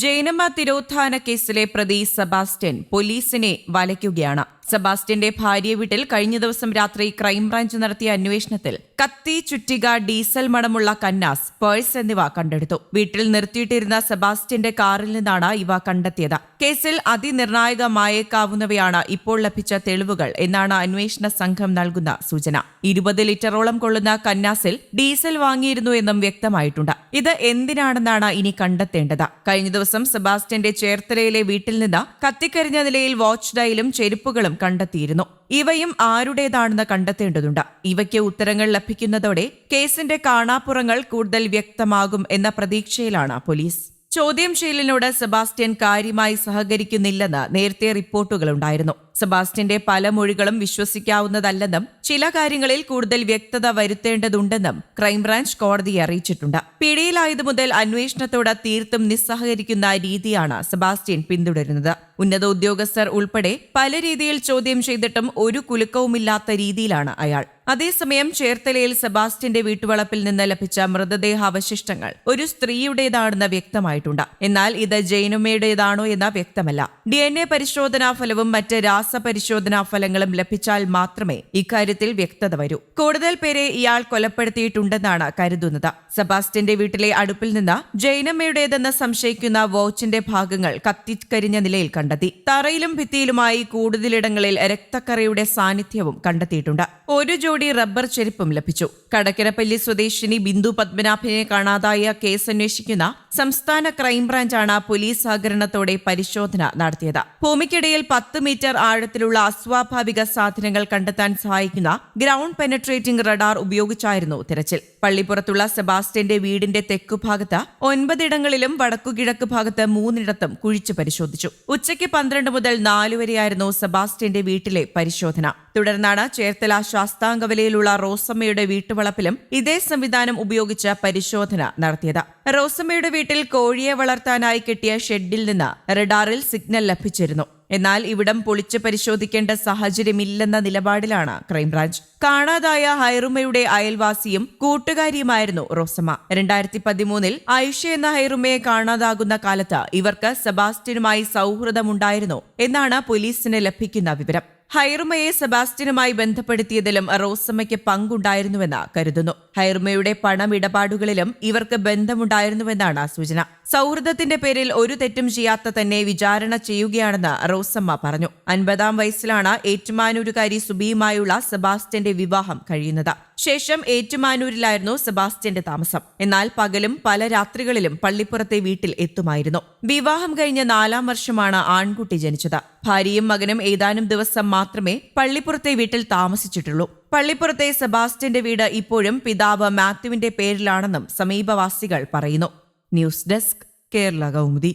ജൈനമ്മ തിരോധാന കേസിലെ പ്രതി സെബാസ്റ്റ്യൻ പോലീസിനെ വലയ്ക്കുകയാണ്. സെബാസ്റ്റ്യന്റെ ഭാര്യ വീട്ടിൽ കഴിഞ്ഞ ദിവസം രാത്രി ക്രൈംബ്രാഞ്ച് നടത്തിയ അന്വേഷണത്തിൽ കത്തി ചുറ്റിക ഡീസൽ മണമുള്ള കന്നാസ് പേഴ്സ് എന്നിവ കണ്ടെടുത്തു. വീട്ടിൽ നിർത്തിയിട്ടിരുന്ന സെബാസ്റ്റ്യന്റെ കാറിൽ നിന്നാണ് ഇവ കണ്ടെത്തിയത്. കേസിൽ അതിനിർണായകമായേക്കാവുന്നവയാണ് ഇപ്പോൾ ലഭിച്ച തെളിവുകൾ എന്നാണ് അന്വേഷണ സംഘം നൽകുന്ന സൂചന. ഇരുപത് ലിറ്ററോളം കൊള്ളുന്ന കന്നാസിൽ ഡീസൽ വാങ്ങിയിരുന്നു എന്നും വ്യക്തമായിട്ടുണ്ട്. ഇത് എന്തിനാണെന്നാണ് ഇനി കണ്ടെത്തേണ്ടത്? കഴിഞ്ഞ ദിവസം സെബാസ്റ്റ്യന്റെ ചേർത്തലയിലെ വീട്ടിൽ നിന്ന് കത്തിക്കരിഞ്ഞ നിലയിൽ വാച്ച് ഡയലും ചെരുപ്പുകളും കണ്ടെത്തിയിരുന്നു. ഇവയും ആരുടേതാണെന്ന് കണ്ടെത്തേണ്ടതുണ്ട്. ഇവയ്ക്ക് ഉത്തരങ്ങൾ ലഭിക്കുന്നതോടെ കേസിന്റെ കാണാപ്പുറങ്ങൾ കൂടുതൽ വ്യക്തമാകും എന്ന പ്രതീക്ഷയിലാണ് പോലീസ്. ചോദ്യം ചെയ്യലിനോട് സെബാസ്റ്റ്യൻ കാര്യമായി സഹകരിക്കുന്നില്ലെന്ന് നേരത്തെ റിപ്പോർട്ടുകളുണ്ടായിരുന്നു സെബാസ്റ്റ്യന്റെ പല മൊഴികളും വിശ്വസിക്കാവുന്നതല്ലെന്നും ചില കാര്യങ്ങളിൽ കൂടുതൽ വ്യക്തത വരുത്തേണ്ടതുണ്ടെന്നും ക്രൈംബ്രാഞ്ച് കോടതിയെ അറിയിച്ചിട്ടുണ്ട്. പിടിയിലായതു മുതൽ അന്വേഷണത്തോട് തീർത്തും നിസ്സഹകരിക്കുന്ന രീതിയാണ് സെബാസ്റ്റ്യൻ പിന്തുടരുന്നത്. ഉന്നത ഉദ്യോഗസ്ഥർ ഉൾപ്പെടെ പല രീതിയിൽ ചോദ്യം ചെയ്തിട്ടും ഒരു കുലുക്കവുമില്ലാത്ത രീതിയിലാണ് അയാൾ. അതേസമയം ചേർത്തലയിൽ സെബാസ്റ്റ്യന്റെ വീട്ടുവളപ്പിൽ നിന്ന് ലഭിച്ച മൃതദേഹാവശിഷ്ടങ്ങൾ ഒരു സ്ത്രീയുടേതാണെന്ന് വ്യക്തമായിട്ടുണ്ട്. എന്നാൽ ഇത് ജൈനുമയുടേതാണോ എന്ന വ്യക്തമല്ല. ഡി എൻ എ പരിശോധനാ ഫലവും മറ്റ് രാസപരിശോധനാ ഫലങ്ങളും ലഭിച്ചാൽ മാത്രമേ ഇക്കാര്യത്തിൽ വ്യക്തത വരൂ. കൂടുതൽ പേരെ ഇയാൾ കൊലപ്പെടുത്തിയിട്ടുണ്ടെന്നാണ് കരുതുന്നത്. സെബാസ്റ്റ്യന്റെ വീട്ടിലെ അടുപ്പിൽ നിന്ന് ജൈനമ്മയുടേതെന്ന് സംശയിക്കുന്ന വോച്ചിന്റെ ഭാഗങ്ങൾ കത്തിക്കരിഞ്ഞ നിലയിൽ കണ്ടെത്തി. തറയിലും ഭിത്തിയിലുമായി കൂടുതലിടങ്ങളിൽ രക്തക്കറയുടെ സാന്നിധ്യവും കണ്ടെത്തിയിട്ടുണ്ട്. ഒരു ജോഡി റബ്ബർ ചെരുപ്പും ലഭിച്ചു. കടക്കരപ്പള്ളി സ്വദേശിനി ബിന്ദു പത്മനാഭനെ കാണാതായ കേസ് അന്വേഷിക്കുന്ന സംസ്ഥാന ക്രൈംബ്രാഞ്ചാണ് പോലീസ് സഹകരണത്തോടെ പരിശോധന നടത്തിയത്. ഭൂമിക്കിടയിൽ പത്ത് മീറ്റർ ആഴത്തിലുള്ള അസ്വാഭാവിക സാധനങ്ങൾ കണ്ടെത്താൻ സഹായിക്കുന്ന ഗ്രൗണ്ട് പെനട്രേറ്റിംഗ് റഡാർ ഉപയോഗിച്ചായിരുന്നു തിരച്ചിൽ. പള്ളിപ്പുറത്തുള്ള സെബാസ്റ്റ്യന്റെ വീടിന്റെ തെക്കുഭാഗത്ത് ഒൻപതിടങ്ങളിലും വടക്കുകിഴക്ക് ഭാഗത്ത് മൂന്നിടത്തും കുഴിച്ചു പരിശോധിച്ചു. ഉച്ചയ്ക്ക് പന്ത്രണ്ട് മുതൽ നാല് വരെയായിരുന്നു സെബാസ്റ്റ്യന്റെ വീട്ടിലെ പരിശോധന. തുടർന്നാണ് ചേർത്തല ശാസ്താംഗവലയിലുള്ള റോസമ്മയുടെ വീട്ടുവളപ്പിലും ഇതേ സംവിധാനം ഉപയോഗിച്ച് പരിശോധന നടത്തിയത്. റോസമ്മയുടെ വീട്ടിൽ കോഴിയെ വളർത്താനായി കെട്ടിയ ഷെഡിൽ നിന്ന് റഡാറിൽ സിഗ്നൽ ലഭിച്ചിരുന്നു. എന്നാൽ ഇവിടം പൊളിച്ച് പരിശോധിക്കേണ്ട സാഹചര്യമില്ലെന്ന നിലപാടിലാണ് ക്രൈംബ്രാഞ്ച്. കാണാതായ ഹൈറുമയുടെ അയൽവാസിയും കൂട്ടുകാരിയുമായിരുന്നു റോസമ്മ. രണ്ടായിരത്തി പതിമൂന്നിൽ ആയിഷ എന്ന ഹൈറുമയെ കാണാതാകുന്ന കാലത്ത് ഇവർക്ക് സെബാസ്റ്റ്യനുമായി സൗഹൃദമുണ്ടായിരുന്നു എന്നാണ് പോലീസിന് ലഭിക്കുന്ന വിവരം. ഹൈറുമയെ സെബാസ്റ്റ്യനുമായി ബന്ധപ്പെടുത്തിയതിലും റോസമ്മയ്ക്ക് പങ്കുണ്ടായിരുന്നുവെന്ന് കരുതുന്നു. ഹൈറുമയുടെ പണമിടപാടുകളിലും ഇവർക്ക് ബന്ധമുണ്ടായിരുന്നുവെന്നാണ് സൂചന. സൗഹൃദത്തിന്റെ പേരിൽ ഒരു തെറ്റും ചെയ്യാത്ത തന്നെ വിചാരണ ചെയ്യുകയാണെന്ന് റോസമ്മ പറഞ്ഞു. അൻപതാം വയസ്സിലാണ് ഏറ്റുമാനൂരുകാരി സുബിയുമായുള്ള സെബാസ്റ്റ്യന്റെ വിവാഹം കഴിയുന്നത്. ശേഷം ഏറ്റുമാനൂരിലായിരുന്നു സെബാസ്റ്റ്യന്റെ താമസം. എന്നാൽ പകലും പല രാത്രികളിലും പള്ളിപ്പുറത്തെ വീട്ടിൽ എത്തുമായിരുന്നു. വിവാഹം കഴിഞ്ഞ നാലാം വർഷമാണ് ആൺകുട്ടി ജനിച്ചത്. ഭാര്യയും മകനും ഏതാനും ദിവസം മാത്രമേ പള്ളിപ്പുറത്തെ വീട്ടിൽ താമസിച്ചിട്ടുള്ളൂ. പള്ളിപ്പുറത്തെ സെബാസ്റ്റ്യന്റെ വീട് ഇപ്പോഴും പിതാവ് മാത്യുവിന്റെ പേരിലാണെന്നും സമീപവാസികൾ പറയുന്നു. News desk Kerala Kaumudi.